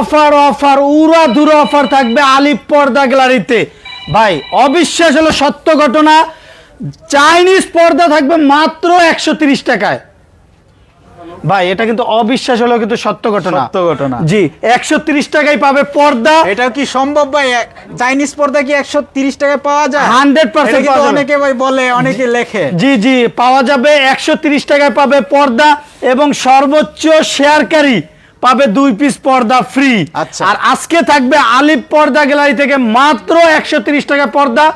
Offer offer উড়া দুরা offer থাকবে আলিপ পর্দা গ্যালারিতে। ভাই অবিশ্বাস হলো সত্য ঘটনা চাইনিজ পর্দা থাকবে মাত্র একশো তিরিশ টাকায়। ভাই এটা কিন্তু অবিশ্বাস হলো কিন্তু সত্য ঘটনা। সত্য ঘটনা। জি একশো তিরিশ টাকায় পাবে পর্দা। এটাও কি সম্ভব ভাই? চাইনিজ পর্দা কি একশো তিরিশ টাকায় পাওয়া যায়? 100% এটা কিন্তু পাওয়া যাবে। অনেকে ভাই বলে অনেকে লেখে। জি জি পাওয়া যাবে একশো তিরিশ টাকায় পাবে পর্দা এবং সর্বোচ্চ শেয়ারকারী। পাবে দুই পিস পর্দা ফ্রি আচ্ছা। আর আজকে থাকবে আলিপ পর্দা গ্যালারি থেকে মাত্র একশো টাকা পর্দা।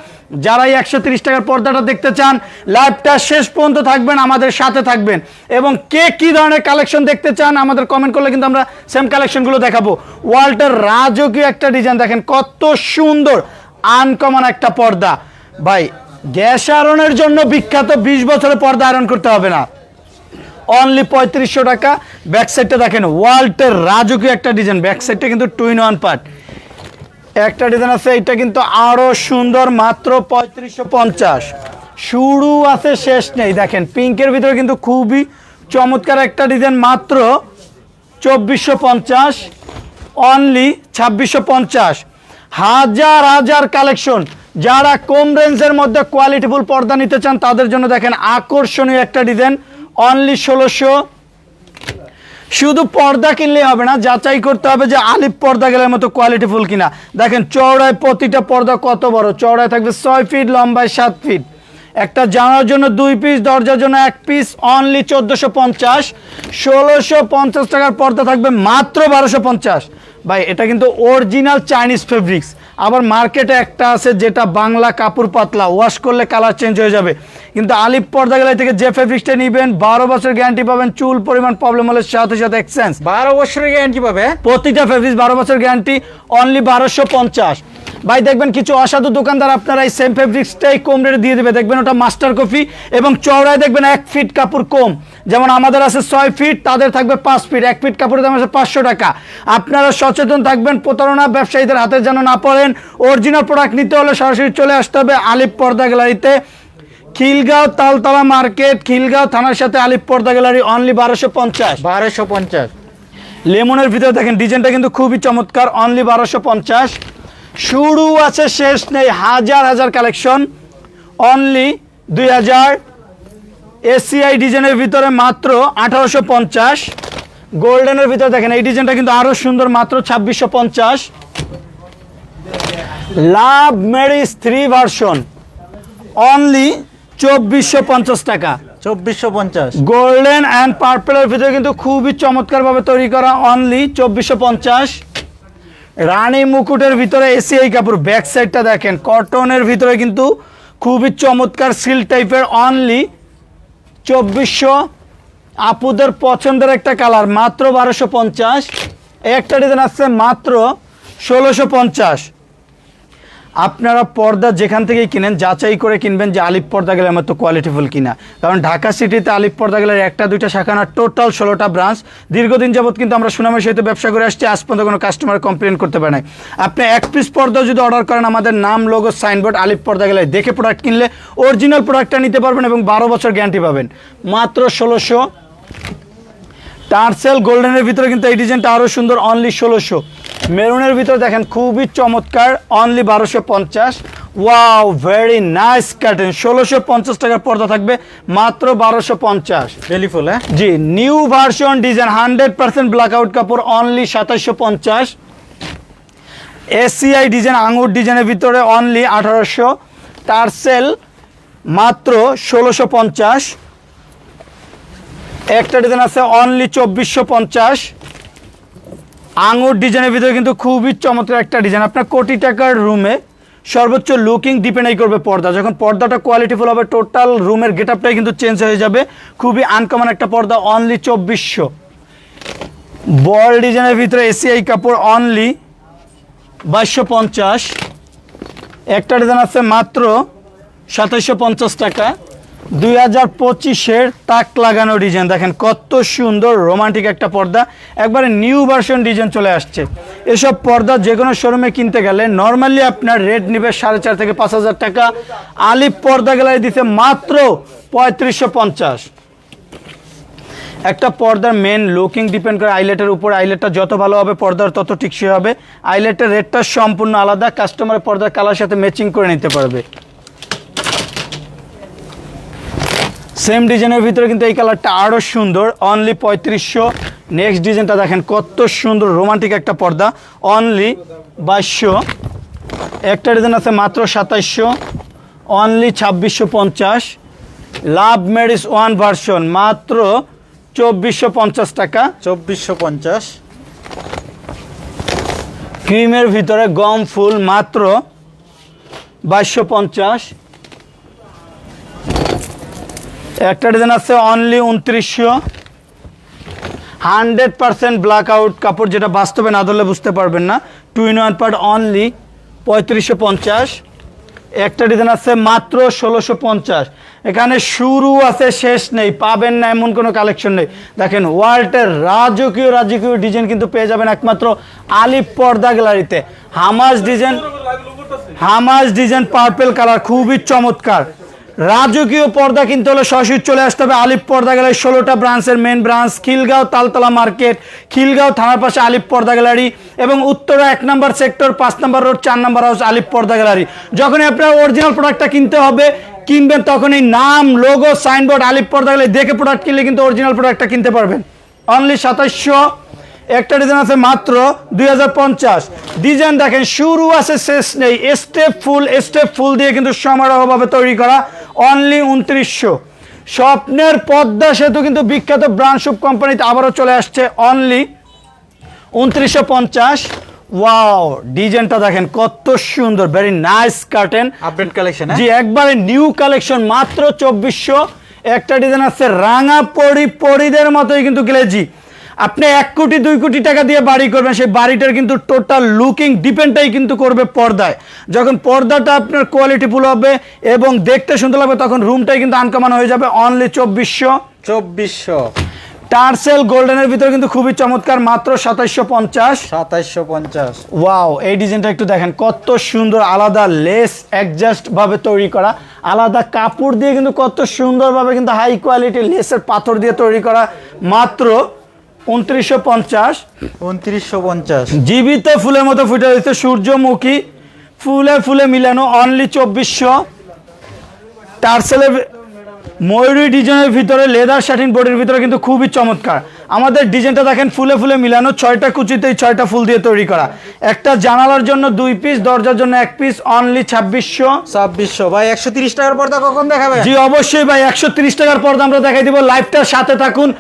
যারা এই একশো তিরিশ টাকার পর্দাটা দেখতে চান লাইভটা শেষ পর্যন্ত থাকবেন আমাদের সাথে থাকবেন। এবং কে কি ধরনের কালেকশন দেখতে চান আমাদের কমেন্ট করলে কিন্তু আমরা সেম কালেকশনগুলো দেখাবো। ওয়াল্টার রাজকীয় একটা ডিজাইন দেখেন কত সুন্দর আনকমন একটা পর্দা। ভাই গ্যাস আয়রনের জন্য বিখ্যাত বিশ বছরের পর্দা আয়রন করতে হবে না। অনলি পঁয়ত্রিশশো টাকা। ব্যাক সাইডটা দেখেন ওয়াল্টের রাজকীয় একটা ডিজাইন ব্যাক সাইডটা কিন্তু টুইন ওয়ান পার্ট একটা ডিজাইন আছে, এটা কিন্তু আরও সুন্দর, মাত্র পঁয়ত্রিশশো পঞ্চাশ। শুরু আছে, শেষ নেই। দেখেন পিঙ্কের ভিতরে কিন্তু খুবই চমৎকার একটা ডিজাইন মাত্র চব্বিশশো পঞ্চাশ। অনলি ছাব্বিশশো পঞ্চাশ। হাজার হাজার কালেকশন যারা কম রেঞ্জের মধ্যে কোয়ালিটিফুল পর্দা নিতে চান, তাদের জন্য দেখেন আকর্ষণীয় একটা ডিজাইন অনলি ষোলোশো শুধু পর্দা কিনলে হবে না, যাচাই করতে হবে যে আলিপ পর্দা গেলের মতো কোয়ালিটিফুল কিনা। দেখেন, চওড়ায় প্রতিটা পর্দা কত বড়? চওড়ায় থাকবে ছয় ফিট লম্বায় সাত ফিট একটা জানার জন্য দুই পিস দরজার জন্য এক পিস অনলি চোদ্দোশো পঞ্চাশ। ষোলোশো পঞ্চাশ টাকার পর্দা থাকবে মাত্র বারোশো পঞ্চাশ। ভাই, এটা কিন্তু অরিজিনাল চাইনিজ ফেব্রিক্স আবার মার্কেটে একটা আছে যেটা বাংলা কাপড় পাতলা ওয়াশ করলে কালার চেঞ্জ হয়ে যাবে। কিন্তু আলিপ পর্দা গেলে থেকে যে ফেব্রিক্সটা নিবেন বারো বছর গ্যারান্টি পাবেন চুল পরিমাণ প্রবলেম হলে সাথে সাথে এক্সচেঞ্জ বারো বছরের গ্যারান্টি পাবে? প্রতিটা ফেব্রিক্স বারো বছর গ্যারান্টি অনলি বারোশো পঞ্চাশ। ভাই দেখবেন কিছু অসাধু দোকানদার আপনারা এই সেম ফেব্রিক্সটাই কম রেটে দিয়ে দেবে। দেখবেন ওটা মাস্টার কফি এবং চওড়ায় দেখবেন এক ফিট কাপড় কম। যেমন আমাদের আছে ছয় ফিট তাদের থাকবে পাঁচ ফিট এক ফিট কাপড়ের দাম আছে পাঁচশো টাকা। আপনারা সচেতন থাকবেন প্রতারণা ব্যবসায়ীদের হাতে যেন না পড়েন। অরিজিনাল প্রোডাক্ট নিতে হলে সরাসরি চলে আসতে হবে আলিপ পর্দা গ্যালারিতে। খিলগাঁও তালতলা মার্কেট খিলগাঁও থানার সাথে আলিপ পর্দা গ্যালারি অনলি বারোশো পঞ্চাশ। বারোশো পঞ্চাশ। লেমনের ভিতরে দেখেন ডিজাইনটা কিন্তু খুবই চমৎকার অনলি বারোশো পঞ্চাশ। শুরু আছে শেষ নেই হাজার হাজার কালেকশন অনলি দুই হাজার এসিআই ডিজাইনের ভিতরে মাত্র আঠারোশো পঞ্চাশ। গোল্ডেনের ভিতরে দেখেন এই ডিজাইনটা কিন্তু আরও সুন্দর মাত্র ছাব্বিশশো পঞ্চাশ। লাভ মেরিস থ্রি ভার্সন অনলি চব্বিশশো পঞ্চাশ টাকা। চব্বিশশো পঞ্চাশ। গোল্ডেন অ্যান্ড পার্পেলের ভিতরে কিন্তু খুবই চমৎকারভাবে তৈরি করা অনলি চব্বিশশো পঞ্চাশ। রানী মুকুটের ভিতরে এসি এই কাপড় ব্যাক সাইডটা দেখেন কটনের ভিতরে কিন্তু খুবই চমৎকার সিল টাইপের অনলি চব্বিশশো আপুদের পছন্দের একটা কালার মাত্র বারোশো পঞ্চাশ। একটা ডিজাইন আসছে মাত্র ষোলোশো পঞ্চাশ। আপনারা পর্দা যেখান থেকেই কিনেন, যাচাই করে কিনবেন যে আলিপ পর্দা গেলে আমার তো কোয়ালিটিফুল কিনা। কারণ ঢাকা সিটিতে আলিপ পর্দা গেলে একটা, দুইটা শাখা না টোটাল ষোলোটা ব্রাঞ্চ দীর্ঘদিন যাবৎ কিন্তু আমরা সুনামের সহিত ব্যবসা করে আসছি, আজ পর্যন্ত কোনো কাস্টমার কমপ্লেন করতে পারে নাই। আপনি এক পিস পর্দা যদি অর্ডার করেন, আমাদের নাম লোগো সাইনবোর্ড আলিপ পর্দা গেলে দেখে প্রোডাক্ট কিনলে অরিজিনাল প্রোডাক্টটা নিতে পারবেন এবং বারো বছর গ্যারান্টি পাবেন। মাত্র ষোলোশো। টার্সেল গোল্ডেনের ভিতরে কিন্তু এই ডিজাইনটা আরও সুন্দর অনলি ষোলোশো। মেরুনের ভিতরে দেখেন খুবই চমৎকার অনলি বারোশো পঞ্চাশ। ওয়াও ভেরি নাইস কার্টেন ষোলোশো পঞ্চাশ টাকার পর্দা থাকবে মাত্র বারোশো পঞ্চাশ। বেলিফুল হ্যাঁ জি new version design hundred percent black out কাপড় অনলি সাতাশশো পঞ্চাশ। এসিআই ডিজাইন আঙুর ডিজাইনের ভিতরে অনলি আঠারোশো। টার্সেল মাত্র ষোলোশো পঞ্চাশ। একটা ডিজাইন আছে অনলি চব্বিশশো পঞ্চাশ। আঙুর ডিজাইনের ভিতরে কিন্তু খুবই চমৎকার একটা ডিজাইন। আপনার কোটি টাকার রুমে সর্বোচ্চ লুকিং ডিপেন্ডাই করবে পর্দা। যখন পর্দাটা কোয়ালিটিফুল হবে টোটাল রুমের গেট আপটাই কিন্তু চেঞ্জ হয়ে যাবে। খুবই আনকমন একটা পর্দা অনলি চব্বিশশো। বল ডিজাইনের ভিতরে এসিআই কাপড় অনলি বাইশশো পঞ্চাশ। একটা ডিজাইন আছে মাত্র সাতাইশশো পঞ্চাশ টাকা। দুই হাজার পঁচিশের তাক লাগানো ডিজাইন। দেখেন কত সুন্দর রোমান্টিক একটা পর্দা। একবারে নিউ ভার্সন ডিজাইন চলে আসছে। এসব পর্দা যে কোনো শোরুমে কিনতে গেলে নর্মালি আপনার রেট নেবে সাড়ে চার থেকে পাঁচ হাজার টাকা। আলিপ পর্দা গেলায় দিতে মাত্র পঁয়ত্রিশশো পঞ্চাশ। একটা পর্দার মেন লুকিং ডিপেন্ড করে আইলেটের উপর। আইলেটটা যত ভালো হবে, পর্দার তত টিকসই হবে। আইলেটের রেটটা সম্পূর্ণ আলাদা। কাস্টমারের পর্দার কালার সাথে ম্যাচিং করে নিতে পারবে। সেম ডিজাইনের ভিতরে কিন্তু এই কালারটা আরও সুন্দর। অনলি পঁয়ত্রিশশো। নেক্সট ডিজাইনটা দেখেন কত সুন্দর রোমান্টিক একটা পর্দা। অনলি বাইশশো। একটা ডিজাইন আছে মাত্র সাতাইশশো। অনলি ছাব্বিশশো পঞ্চাশ। লাভ মেডিস ওয়ান ভার্সন মাত্র চব্বিশশো পঞ্চাশ টাকা। চব্বিশশো পঞ্চাশ। ক্রিমের ভিতরে গম ফুল মাত্র বাইশশো পঞ্চাশ। একটা ডিজাইন আছে অনলি উনত্রিশশো। হান্ড্রেড পার্সেন্ট ব্ল্যাক আউট কাপড় যেটা বাস্তবে না ধরলে বুঝতে পারবেন না। Two in one part only পঁয়ত্রিশশো পঞ্চাশ। একটা ডিজাইন আছে মাত্র ষোলোশো পঞ্চাশ। এখানে শুরু আছে, শেষ নেই, পাবেন না এমন কোনো কালেকশন নেই। দেখেন, ওয়ার্ল্ডের রাজকীয় রাজকীয় ডিজাইন কিন্তু পেয়ে যাবেন একমাত্র আলিপ পর্দা গ্যালারিতে। হামাজ ডিজাইন হামাজ ডিজাইন পার্পেল কালার খুবই চমৎকার। রাজকীয় পর্দা কিনতে হলে সরাসরি চলে আসতে হবে আলিপ পর্দা গ্যালারি। ষোলোটা ব্রাঞ্চের main branch Khilgaon Taltola market Khilgaon থানার পাশে আলিপ পর্দা গ্যালারি এবং উত্তরা এক নম্বর সেক্টর পাঁচ নম্বর রোড চার নম্বর হাউস আলিপ পর্দা গ্যালারি। যখনই আপনার অরিজিনাল প্রোডাক্টটা কিনতে হবে, কিনবেন তখন এই নাম লোগো সাইনবোর্ড আলিপ পর্দা গ্যালারি দেখে প্রোডাক্ট কিনলে কিন্তু অরিজিনাল প্রোডাক্টটা কিনতে পারবেন। অনলি সাতাশশো একটা ডিজাইন আছে মাত্র দুই হাজার পঞ্চাশ। ডিজাইন দেখেন শুরু আছে শেষ নেই। স্টেপ ফুল স্টেপ ফুল দিয়ে কিন্তু সমারোহভাবে তৈরি করা অনলি উনত্রিশশো। স্বপ্নের পদ্মা সেতু কিন্তু বিখ্যাত ব্রান্ডশুপ কোম্পানিতে আবারও চলে আসছে অনলি উনত্রিশশো পঞ্চাশ। ওয়াও ডিজাইনটা দেখেন কত সুন্দর very nice curtain update collection জি একবারে নিউ কালেকশন মাত্র চব্বিশশো। একটা ডিজাইন আছে রাঙা পরি পরিদের মতোই কিন্তু গ্লেজি আপনি এক কোটি দুই কোটি টাকা দিয়ে বাড়ি করবেন সেই বাড়িটার কিন্তু টোটাল লুকিং ডিপেন্ডটাই কিন্তু করবে পর্দায়। যখন পর্দাটা আপনার কোয়ালিটিফুল হবে এবং দেখতে সুন্দর লাগবে তখন রুমটাই কিন্তু আনকমন হয়ে যাবে অনলি চব্বিশশো। চব্বিশশো। টার্সেল গোল্ডেনের ভিতরে কিন্তু খুবই চমৎকার মাত্র সাতাইশশো পঞ্চাশ। সাতাইশশো পঞ্চাশ। ওয়াও এই ডিজাইনটা একটু দেখেন কত সুন্দর আলাদা লেস অ্যাডজাস্ট ভাবে তৈরি করা আলাদা কাপড় দিয়ে কিন্তু কত সুন্দরভাবে কিন্তু হাই কোয়ালিটি লেসের পাথর দিয়ে তৈরি করা মাত্র উনত্রিশশো পঞ্চাশ। উনত্রিশশো পঞ্চাশ। জীবিত ফুলের মতো ফুটে রয়েছে সূর্যমুখী। ফুলে ফুলে মিলানো অনলি চব্বিশশো। টার্সেলের ময়ূরী ডিজাইনের ভিতরে লেদার শাটিন বোর্ডের ভিতরে কিন্তু খুবই চমৎকার। আমাদের ডিজাইনটা দেখেন ফুলে ফুলে মিলানো ছয়টা কুচিতেই ছয়টা ফুল দিয়ে তৈরি করা। একটা জানালার জন্য দুই পিস দরজার জন্য এক পিস অনলি ছাব্বিশশো। ছাব্বিশশো। ভাই একশো তিরিশ টাকার পর্দা কখন দেখাবে? জি অবশ্যই ভাই একশো তিরিশ টাকার পর্দা আমরা দেখাই দিব। লাইভটার সাথে থাকুন।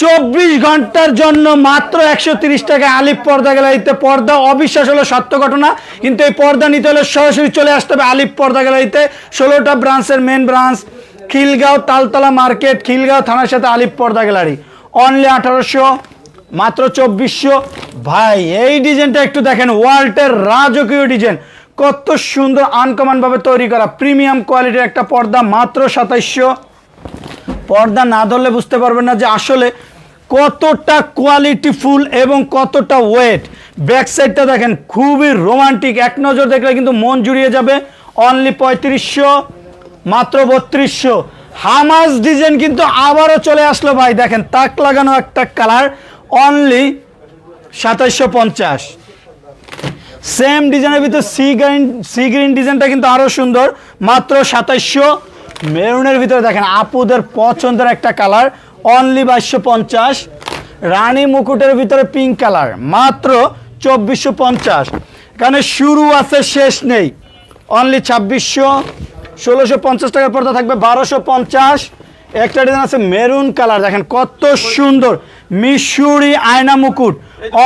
চব্বিশ ঘণ্টার জন্য মাত্র একশো তিরিশ টাকা আলিপ পর্দা গ্যালারিতে পর্দা। অবিশ্বাস হলো সত্য ঘটনা, কিন্তু এই পর্দা নিতে হলে সরাসরি চলে আসতে হবে আলিপ পর্দা গ্যালারিতে ষোলোটা ব্রাঞ্চের main branch, Khilgaon Taltola market, Khilgaon থানার সাথে আলিপ পর্দা গ্যালারি। অনলি আঠারোশো, মাত্র চব্বিশশো। ভাই, এই ডিজাইনটা একটু দেখেন ওয়ার্ল্ডের রাজকীয় ডিজাইন। কত সুন্দর আনকমন ভাবে তৈরি করা। প্রিমিয়াম কোয়ালিটির একটা পর্দা, মাত্র সাতাইশশো। পর্দা না ধরলে বুঝতে পারবেন না যে আসলে কতটা কোয়ালিটিফুল এবং কতটা ওয়েট ব্যাক সাইডটা দেখেন, খুবই রোমান্টিক এক নজর দেখলে কিন্তু মন জুড়িয়ে যাবে। অনলি পঁয়ত্রিশশো, মাত্র বত্রিশশো। হামাস ডিজাইন কিন্তু আবারও চলে আসলো ভাই। দেখেন, তাক লাগানো একটা কালার অনলি সাতাইশশো পঞ্চাশ। সেম ডিজাইনের ভিতর সি গ্রিন সি গ্রিন ডিজাইনটা কিন্তু আরও সুন্দর, মাত্র সাতাইশশো। মেরুনের ভিতরে দেখেন আপুদের পছন্দের একটা কালার অনলি বাইশশো পঞ্চাশ। রানী মুকুটের ভিতরে পিঙ্ক কালার, মাত্র চব্বিশশো পঞ্চাশ। এখানে শুরু আছে, শেষ নেই। অনলি ছাব্বিশশো, ষোলোশো পঞ্চাশ টাকার পর্দা থাকবে, বারোশো পঞ্চাশ। একটা ডিজাইন আছে, মেরুন কালার, দেখেন কত সুন্দর। মিশুরি আয়না মুকুট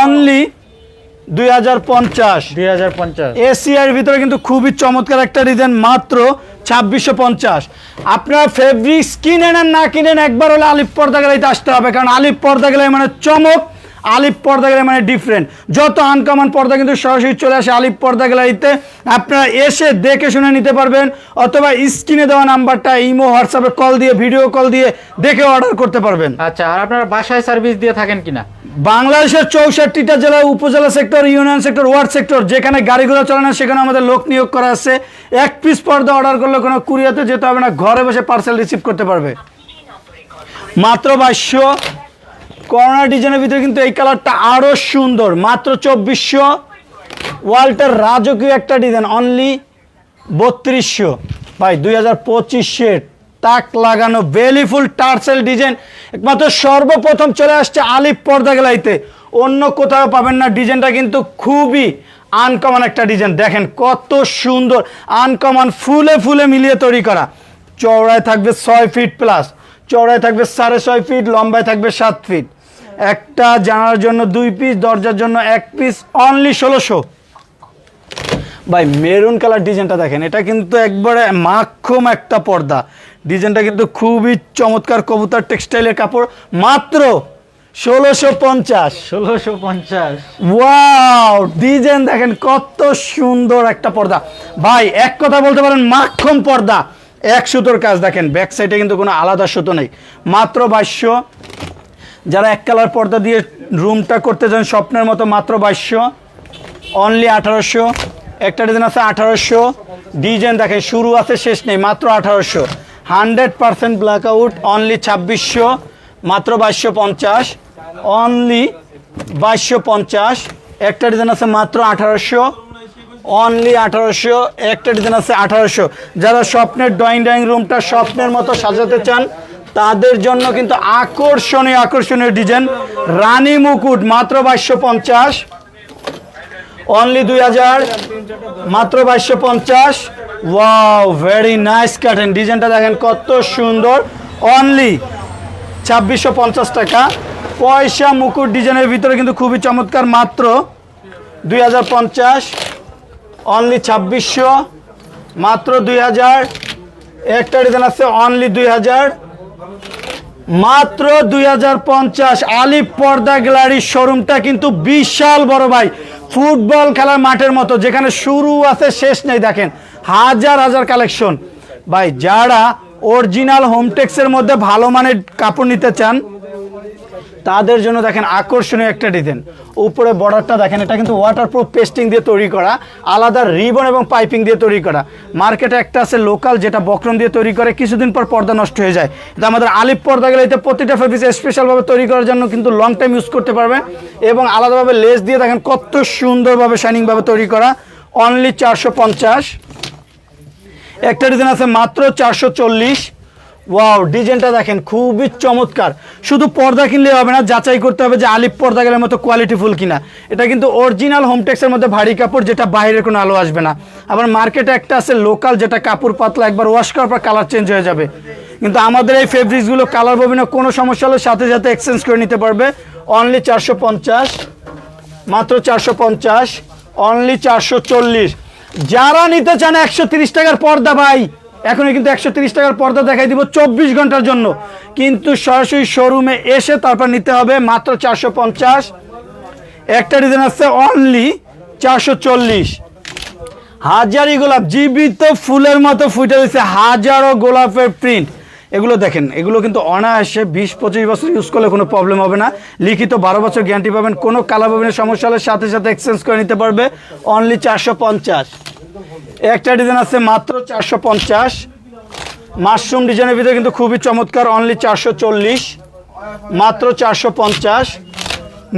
অনলি এসিআর ভিতরে কিন্তু খুবই চমৎকার একটা ডিজাইন মাত্র ছাব্বিশশো পঞ্চাশ। আপনার ফেব্রিক কিনেন আর না কিনেন একবার হলে আলিপ পর্দা গেলাইতে আসতে হবে কারণ আলিপ পর্দা গেলে মানে চমক আলিপ পর্দা গেলে মানে ডিফারেন্ট যত আনকমন পর্দা কিন্তু সরাসরি চলে আসে আলিপ পর্দা গ্যালারিতে। আপনারা এসে দেখে শুনে নিতে পারবেন অথবা স্ক্রিনে দেওয়া নাম্বারটা ইমো হোয়াটসঅ্যাপে কল দিয়ে ভিডিও কল দিয়ে দেখে অর্ডার করতে পারবেন। আচ্ছা আর আপনারা বাসায় সার্ভিস দিয়ে থাকেন কিনা? বাংলাদেশের চৌষট্টিটা জেলা উপজেলা sector union sector ward sector যেখানে গাড়িগুলো চলে না সেখানে আমাদের লোক নিয়োগ করা আছে। এক পিস পর্দা অর্ডার করলে কোনো কুরিয়াতে যেতে হবে না ঘরে বসে পার্সেল রিসিভ করতে পারবে। মাত্র বাইশশো করোনা ডিজাইনের ভিতরে কিন্তু এই কালারটা আরও সুন্দর। মাত্র চব্বিশশো। ওয়ালটার রাজকীয় একটা ডিজাইন অনলি বত্রিশশো। ভাই, দুই হাজার পঁচিশের তাক লাগানো বেলিফুল টার্সেল ডিজাইন একমাত্র সর্বপ্রথম চলে আসছে আলিফ পর্দা গেলাইতে। অন্য কোথাও পাবেন না। ডিজাইনটা কিন্তু খুবই আনকমন একটা ডিজাইন দেখেন কত সুন্দর আনকমন ফুলে ফুলে মিলিয়ে তৈরি করা। চওড়ায় থাকবে ছয় ফিট প্লাস চওড়ায় থাকবে সাড়ে ছয় ফিট লম্বায় থাকবে সাত ফিট একটা জানার জন্য দুই পিস দরজার জন্য এক পিস অনলি ষোলোশো। ভাই মেরুন কালার ডিজাইনটা দেখেন এটা কিন্তু একবারে মাখম একটা পর্দা। ডিজাইনটা কিন্তু খুবই চমৎকার কবুতর টেক্সটাইলের কাপড় মাত্র ষোলোশো পঞ্চাশ। ষোলোশো পঞ্চাশ। ওয়াও ডিজাইন দেখেন কত সুন্দর একটা পর্দা। ভাই এক কথা বলতে পারেন মাখন পর্দা। এক সুতোর কাজ দেখেন ব্যাক সাইডে কিন্তু কোনো আলাদা সুতো নেই। মাত্র বাইশশো। যারা এক কালার পর্দা দিয়ে রুমটা করতে চান, স্বপ্নের মতো মাত্র বাইশশো। অনলি আঠারোশো। একটা ডিজাইন আছে আঠারোশো। ডিজাইন দেখেন, শুরু আছে, শেষ নেই, মাত্র আঠারোশো। Hundred percent black out only ছাব্বিশশো, মাত্র বাইশশো পঞ্চাশ। অনলি বাইশশো পঞ্চাশ। একটা ডিজাইন আছে মাত্র আঠারোশো। অনলি আঠারোশো। একটা ডিজাইন আছে আঠারোশো। যারা স্বপ্নের ড্রয়িং ড্রয়িং রুমটা স্বপ্নের মতো সাজাতে চান তাদের জন্য কিন্তু আকর্ষণীয় আকর্ষণীয় ডিজাইন। রানী মুকুট, মাত্র বাইশশো পঞ্চাশ। অনলি দুই হাজার, মাত্র বাইশশো পঞ্চাশ। ওয়াও ভেরি নাইস কাটেন ডিজাইনটা দেখেন কত সুন্দর। অনলি ছাব্বিশশো পঞ্চাশ টাকা। পয়সা মুকুট ডিজাইনের ভিতরে কিন্তু খুবই চমৎকার, মাত্র দুই হাজার পঞ্চাশ। অনলি ছাব্বিশশো, মাত্র দুই হাজার। একটা ডিজাইন আছে অনলি দুই হাজার। মাত্র দুই আলিফ পর্দা গ্যালারির শোরুমটা কিন্তু বিশাল বড় ভাই। ফুটবল খেলার মাঠের মতো, যেখানে শুরু আছে, শেষ নেই, দেখেন। হাজার হাজার কালেকশন। ভাই, যারা অরিজিনাল হোমটেক্সের মধ্যে ভালো মানের কাপড় নিতে চান তাদের জন্য দেখেন আকর্ষণীয় একটা ডিজাইন উপরে বর্ডারটা দেখেন, এটা কিন্তু ওয়াটারপ্রুফ পেস্টিং দিয়ে তৈরি করা, আলাদা রিবন এবং পাইপিং দিয়ে তৈরি করা। মার্কেটে একটা আছে লোকাল যেটা বক্রম দিয়ে তৈরি করে, কিছুদিন পর পর্দা নষ্ট হয়ে যায়। কিন্তু আমাদের আলিপ পর্দা গেলে এতে প্রতিটা ফেব্রিক স্পেশালভাবে তৈরি করার জন্য কিন্তু লং টাইম ইউজ করতে পারবেন এবং আলাদাভাবে লেস দিয়ে দেখেন কত সুন্দরভাবে শাইনিংভাবে তৈরি করা। অনলি চারশো পঞ্চাশ। একটা ডিজাইন আছে মাত্র চারশো চল্লিশ। ওয়াও, ডিজাইনটা দেখেন, খুবই চমৎকার। শুধু পর্দা কিনলে হবে না, যাচাই করতে হবে যে আলিপ পর্দা গেলের মতো কোয়ালিটিফুল কিনা। এটা কিন্তু অরিজিনাল হোমটেক্সের মধ্যে ভারী কাপড়, যেটা বাইরের কোনো আলো আসবে না। আবার মার্কেটে একটা আছে লোকাল যেটা কাপড় পাতলা, একবার ওয়াশ করার পর কালার চেঞ্জ হয়ে যাবে। কিন্তু আমাদের এই ফেব্রিক্সগুলো কালার ববিনে, কোনো সমস্যা হলে সাথে সাথে এক্সচেঞ্জ করে নিতে পারবে। অনলি চারশো পঞ্চাশ, মাত্র চারশো পঞ্চাশ অনলি চারশো চল্লিশ। যারা নিতে চান একশো তিরিশ টাকার পর্দা, ভাই এখনই কিন্তু একশো টাকার পর্দা দেখাই দিব চব্বিশ ঘণ্টার জন্য। কিন্তু সরাসরি শোরুমে এসে তারপর নিতে হবে মাত্র চারশো পঞ্চাশ। একটা ডিজাইন আছে অনলি চারশো চল্লিশ। হাজারি গোলাপ, জীবিত ফুলের মতো ফুটে রয়েছে হাজারো গোলাপের প্রিন্ট এগুলো দেখেন, এগুলো কিন্তু অনায়াসে বিশ, পঁচিশ বছর ইউজ করলে কোনো প্রবলেম হবে না। লিখিত বারো বছর গ্যারান্টি পাবেন, কোনো কালার পাবেন সমস্যা হলে সাথে সাথে এক্সচেঞ্জ করে নিতে পারবে। অনলি চারশো পঞ্চাশ। একটা ডিজাইন আছে মাত্র চারশো পঞ্চাশ। মাশরুম ডিজাইনের ভিতরে কিন্তু খুবই চমৎকার অনলি চারশো চল্লিশ। মাত্র চারশো পঞ্চাশ।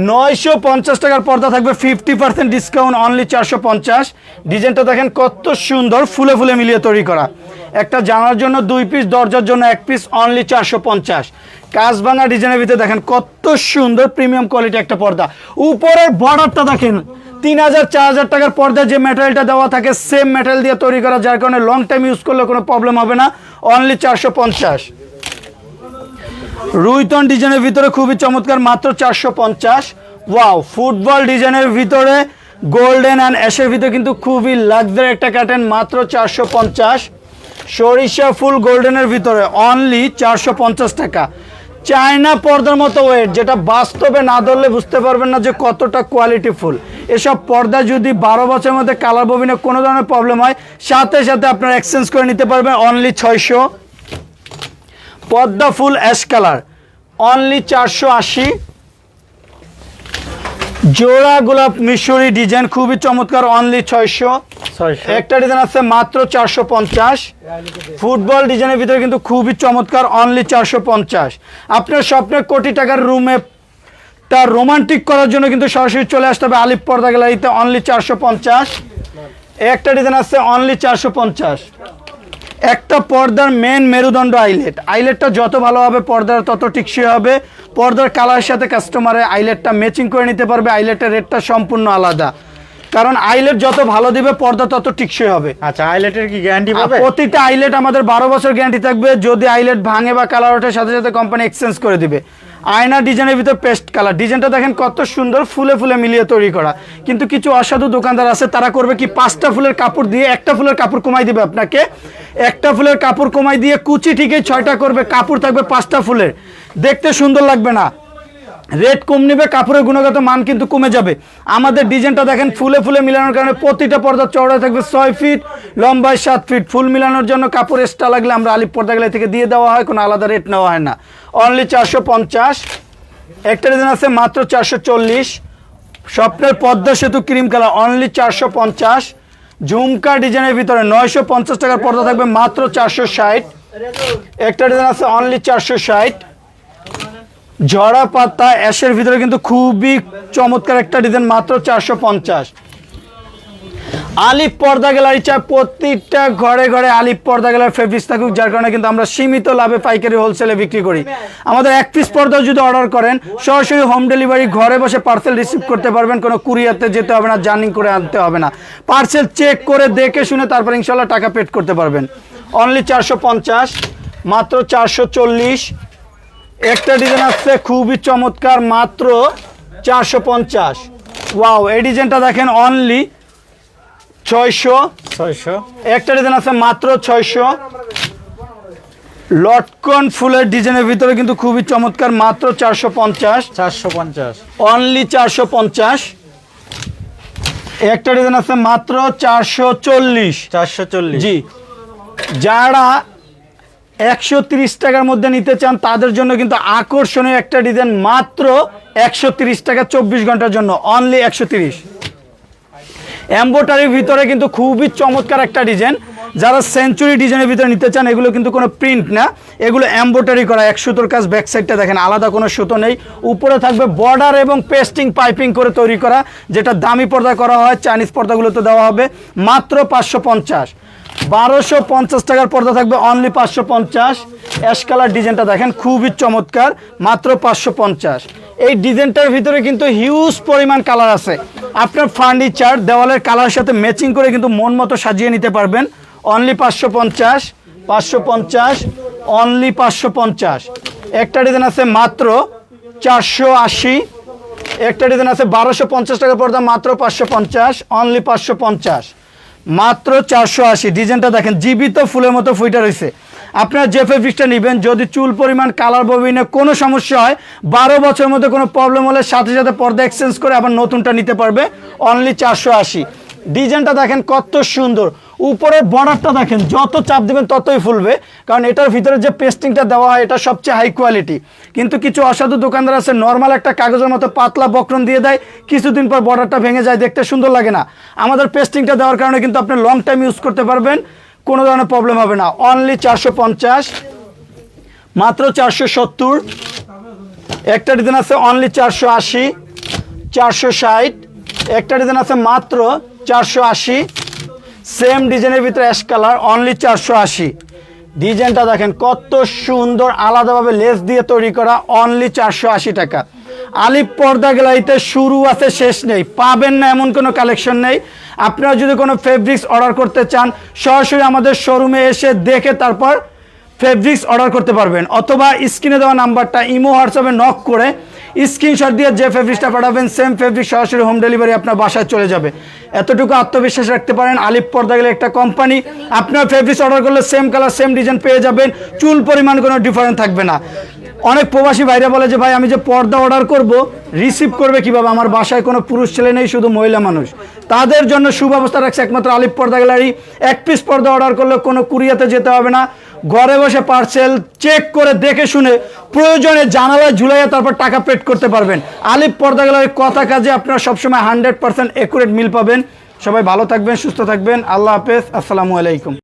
নয়শো পঞ্চাশ টাকার পর্দা থাকবে ফিফটি পার্সেন্ট ডিসকাউন্ট অনলি চারশো পঞ্চাশ। ডিজাইনটা দেখেন কত সুন্দর, ফুলে ফুলে মিলিয়ে তৈরি করা। একটা জানার জন্য দুই পিস দরজার জন্য এক পিস অনলি চারশো পঞ্চাশ। কাজ ভাঙা ডিজাইনের ভিতরে দেখেন কত সুন্দর প্রিমিয়াম কোয়ালিটি একটা পর্দা। উপরের বর্ডারটা দেখেন তিন হাজার চার হাজার টাকার পর্দায় যে ম্যাটেরিয়ালটা দেওয়া থাকে সেম ম্যাটেরিয়াল দিয়ে তৈরি করা, যার কারণে লং টাইম ইউজ করলে কোনো প্রবলেম হবে না। অনলি চারশো পঞ্চাশ। রুইতন ডিজাইনের ভিতরে খুবই চমৎকার, মাত্র চারশো পঞ্চাশ। ওয়াও ফুটবল ডিজাইনের ভিতরে গোল্ডেন অ্যান্ড অ্যাশের ভিতরে কিন্তু খুবই লাক্সারি একটা কাটেন মাত্র চারশো পঞ্চাশ। সরিষা ফুল গোল্ডেনের ভিতরে অনলি চারশো পঞ্চাশ টাকা। চায়না পর্দার মতো ওয়েট যেটা বাস্তবে না ধরলে বুঝতে পারবেন না যে কতটা কোয়ালিটি ফুল এসব পর্দা যদি বারো বছরের মধ্যে কালার ববিনে কোনো ধরনের প্রবলেম হয়, সাথে সাথে আপনারা এক্সচেঞ্জ করে নিতে পারবেন অনলি ছয়শো। পদ্মা ফুল অ্যাশ কালার অনলি চারশো আশি। জোড়া গোলাপ মিশরি ডিজাইন খুবই চমৎকার অনলি ছয়শো। একটা ডিজাইন আছে মাত্র চারশো পঞ্চাশ। ফুটবল ডিজাইনের ভিতরে কিন্তু খুবই চমৎকার অনলি চারশো পঞ্চাশ। আপনার স্বপ্নের কোটি টাকার রুমে তার রোমান্টিক করার জন্য কিন্তু সরাসরি চলে আসতে হবে আলিপ পর্দা গ্যালারিতে অনলি চারশো পঞ্চাশ। একটা ডিজাইন আছে অনলি চারশো পঞ্চাশ। একটা পর্দার মেন মেরুদণ্ড আইলেট আইলেটটা যত ভালো হবে পর্দার তত টিকসই হবে। পর্দার কালারের সাথে কাস্টমারের আইলেটটা ম্যাচিং করে নিতে পারবে আইলেটের রেটটা সম্পূর্ণ আলাদা। কারণ আইলেট যত ভালো দিবে পর্দা তত টিকসই হবে। আচ্ছা আইলেটের কি গ্যারান্টি পাবে? প্রতিটা আইলেট আমাদের বারো বছর গ্যারান্টি থাকবে যদি আইলেট ভাঙে বা কালার ওঠে সাথে সাথে কোম্পানি এক্সচেঞ্জ করে দিবে। আয়না ডিজাইনের ভিতর পেস্ট কালার ডিজাইনটা দেখেন কত সুন্দর, ফুলে ফুলে মিলিয়ে তৈরি করা। কিন্তু কিছু অসাধু দোকানদার আছে, তারা করবে কি, পাঁচটা ফুলের কাপড় দিয়ে একটা ফুলের কাপড় কমাই দিবে আপনাকে। একটা ফুলের কাপড় কমাই দিয়ে কুচি ঠিকই ছয়টা করবে, কাপড় থাকবে পাঁচটা ফুলের। দেখতে সুন্দর লাগবে না। রেট কম নেবে, কাপড়ের গুণগত মান কিন্তু কমে যাবে। আমাদের ডিজাইনটা দেখেন ফুলে ফুলে মিলানোর কারণে প্রতিটা পর্দা চওড়া থাকবে ছয় ফিট, লম্বায় সাত ফিট। ফুল মিলানোর জন্য কাপড় এক্সট্রা লাগলে আমরা আলিপ পর্দা গেলে থেকে দিয়ে দেওয়া হয়, কোনো আলাদা রেট নেওয়া হয় না। অনলি চারশো পঞ্চাশ। একটা ডিজাইন আছে মাত্র চারশো চল্লিশ। স্বপ্নের পদ্মা সেতু ক্রিম কালার অনলি চারশো পঞ্চাশ। ঝুমকা ডিজাইনের ভিতরে নয়শো পঞ্চাশ টাকার পর্দা থাকবে মাত্র চারশো ষাট। একটা ডিজাইন আছে অনলি চারশো ষাট। ঝরা পাতা অ্যাশের ভিতরে কিন্তু খুবই চমৎকার একটা ডিজাইন, মাত্র চারশো পঞ্চাশ। আলিপ পর্দা গ্যালারি চায় প্রত্যেকটা ঘরে ঘরে আলিপ পর্দা গ্যালারি ফেব্রিক্স থাকুক, যার কারণে কিন্তু আমরা সীমিত লাভে পাইকারি হোলসেলে বিক্রি করি। আমাদের এক পিস পর্দা যদি অর্ডার করেন, সরাসরি হোম ডেলিভারি ঘরে বসে পার্সেল রিসিভ করতে পারবেন, কোনো কুরিয়ারতে যেতে হবে না, জার্নিং করে আনতে হবে না। পার্সেল চেক করে দেখে শুনে তারপর ইনশাল্লাহ টাকা পেড করতে পারবেন। অনলি চারশো পঞ্চাশ, মাত্র চারশো চল্লিশ। একটা ডিজাইন আসছে খুবই চমৎকার মাত্র চারশো পঞ্চাশ। ওয়াও এই ডিজাইনটা দেখেন অনলি ছয়শো। ছয়শো। একটা ডিজাইন আছে মাত্র ছয়শো। লটকন ফুলের ডিজাইনের ভিতরে কিন্তু খুবই চমৎকার মাত্র চারশো পঞ্চাশ। চারশো পঞ্চাশ। অনলি চারশো পঞ্চাশ। একটা ডিজাইন আছে মাত্র চারশো চল্লিশ। চারশো চল্লিশ। জি। যারা একশো টাকার মধ্যে নিতে চান, তাদের জন্য কিন্তু আকর্ষণীয় একটা ডিজাইন মাত্র একশো টাকা চব্বিশ ঘণ্টার জন্য অনলি একশো এম্বোটারির ভিতরে কিন্তু খুবই চমৎকার একটা ডিজাইন। যারা সেঞ্চুরি ডিজাইনের ভিতরে নিতে চান, এগুলো কিন্তু কোনো প্রিন্ট না। এগুলো এম্বোটারি করা, এক সুতোর কাজ ব্যাক সাইডটা দেখেন, আলাদা কোনো সুতো নেই। উপরে থাকবে বর্ডার এবং পেস্টিং পাইপিং করে তৈরি করা, যেটা দামি পর্দা করা হয় চাইনিজ পর্দাগুলোতে দেওয়া হবে, মাত্র পাঁচশো পঞ্চাশ। বারোশো পঞ্চাশ টাকার পর্দা থাকবে অনলি পাঁচশো পঞ্চাশ। অ্যাশ কালার ডিজাইনটা দেখেন, খুবই চমৎকার, মাত্র পাঁচশো পঞ্চাশ। এই ডিজাইনটার ভিতরে কিন্তু হিউজ পরিমাণ কালার আছে। আপনার ফার্নিচার দেওয়ালের কালারের সাথে ম্যাচিং করে কিন্তু মন মতো সাজিয়ে নিতে পারবেন। অনলি পাঁচশো পঞ্চাশ পাঁচশো পঞ্চাশ অনলি পাঁচশো পঞ্চাশ। একটা ডিজাইন আছে মাত্র চারশো আশি। একটা ডিজাইন আছে বারোশো পঞ্চাশ টাকা পর্দা, মাত্র পাঁচশো পঞ্চাশ অনলি পাঁচশো পঞ্চাশ। মাত্র চারশো আশি। ডিজাইনটা দেখেন, জীবিত ফুলের মতো ফুইটা রয়েছে। আপনারা জেফে ফেব্রিক্সটা নেবেন, যদি চুল পরিমাণ কালার ববিনে কোনো সমস্যা হয়, বারো বছরের মধ্যে কোনো প্রবলেম হলে সাথে সাথে পর্দা এক্সচেঞ্জ করে আবার নতুনটা নিতে পারবে। অনলি চারশো আশি। ডিজাইনটা দেখেন কত সুন্দর। উপরের বর্ডারটা দেখেন, যত চাপ দেবেন ততই ফুলবে। কারণ এটার ভিতরে যে পেস্টিংটা দেওয়া হয়, এটা সবচেয়ে হাই কোয়ালিটি কিন্তু কিছু অসাধু দোকানদার আছে নর্মাল একটা কাগজের মতো পাতলা বক্রম দিয়ে দেয়, কিছুদিন পর বর্ডারটা ভেঙে যায়, দেখতে সুন্দর লাগে না। আমাদের পেস্টিংটা দেওয়ার কারণে কিন্তু আপনি লং টাইম ইউজ করতে পারবেন, কোনো ধরনের প্রবলেম হবে না। অনলি চারশো পঞ্চাশ, মাত্র চারশো সত্তর, একটা ডিজাইন আছে অনলি চারশো আশি, চারশো ষাট, একটা ডিজাইন আছে মাত্র চারশো আশি। সেম ডিজাইনের ভিতরে অ্যাশ কালার অনলি চারশো আশি। ডিজাইনটা দেখেন, কত সুন্দর, আলাদাভাবে লেস দিয়ে তৈরি করা অনলি চারশো আশি টাকা। আলিপ পর্দা গ্যালারিতে শুরু আছে, শেষ নেই। পাবেন না, এমন কোনো কালেকশন নেই। আপনারা যদি কোনো ফেব্রিক্স অর্ডার করতে চান, সরাসরি আমাদের শোরুমে এসে দেখে তারপর ফেব্রিক্স অর্ডার করতে পারবেন। অথবা স্ক্রিনে দেওয়া নাম্বারটা, ইমো, হোয়াটসঅ্যাপে নক করে স্ক্রিনশট দিয়ে যে ফেব্রিক্সটা পাঠাবেন সেম ফেব্রিক সরাসরি হোম ডেলিভারি আপনার বাসায় চলে যাবে। এতটুকু আত্মবিশ্বাস রাখতে পারেন আলিপ পর্দা গেলে একটা কোম্পানি আপনার ফেব্রিক্স অর্ডার করলে সেম কালার সেম ডিজাইন পেয়ে যাবেন, চুল পরিমাণ কোনো ডিফারেন্ট থাকবে না। অনেক প্রবাসী ভাইরা বলে যে, ভাই, আমি যে পর্দা অর্ডার করব রিসিভ করবে কীভাবে? আমার বাসায় কোনো পুরুষ ছেলে নেই, শুধু মহিলা মানুষ। তাদের জন্য সুব্যবস্থা রাখছে একমাত্র আলিপ পর্দা গ্যালারি। এক পিস পর্দা অর্ডার করলে কোনো কুরিয়াতে যেতে হবে না। ঘরে বসে পার্সেল চেক করে দেখে শুনে প্রয়োজনে জানালায় ঝুলাইয়া তারপর টাকা পেড করতে পারবেন। আলিপ পর্দা গেলার কথা কাজে আপনারা সবসময় হান্ড্রেড পার্সেন্ট অ্যাকুরেট মিল পাবেন। সবাই ভালো থাকবেন, সুস্থ থাকবেন। আল্লাহ হাফেজ। আসসালামু আলাইকুম।